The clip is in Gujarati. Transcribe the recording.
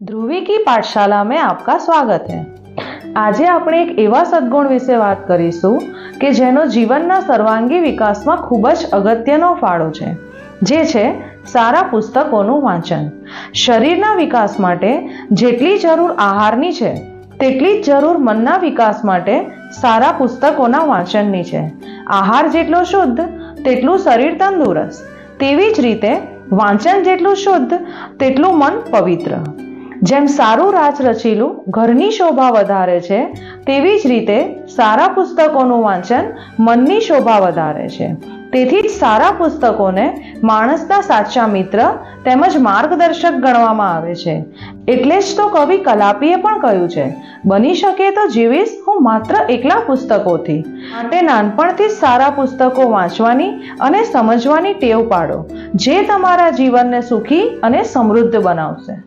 ધ્રુવી કી પાઠશાલા મેં આપકા સ્વાગત હે. આજે આપણે એક એવા સદગુણ વિશે વાત કરીશું કે જેનો જીવનના સર્વાંગી વિકાસમાં ખૂબ જ અગત્યનો ફાળો છે, જે છે સારા પુસ્તકોનું વાંચન. શરીરના વિકાસ માટે જેટલી જરૂર આહારની છે, તેટલી જ જરૂર મનના વિકાસ માટે સારા પુસ્તકોના વાંચનની છે. આહાર જેટલો શુદ્ધ, તેટલું શરીર તંદુરસ્ત. તેવી જ રીતે વાંચન જેટલું શુદ્ધ, તેટલું મન પવિત્ર. જેમ સારું રાચ રચીલું ઘરની શોભા વધારે છે, તેવી જ રીતે સારા પુસ્તકોનું વાંચન મનની શોભા વધારે છે. તેથી જ સારા પુસ્તકોને માણસના સાચા મિત્ર તેમજ માર્ગદર્શક ગણવામાં આવે છે. એટલે જ તો કવિ કલાપીએ પણ કહ્યું છે, બની શકે તો જીવીશ હું માત્ર એકલા પુસ્તકોથી. માટે નાનપણથી જ સારા પુસ્તકો વાંચવાની અને સમજવાની ટેવ પાડો, જે તમારા જીવનને સુખી અને સમૃદ્ધ બનાવશે.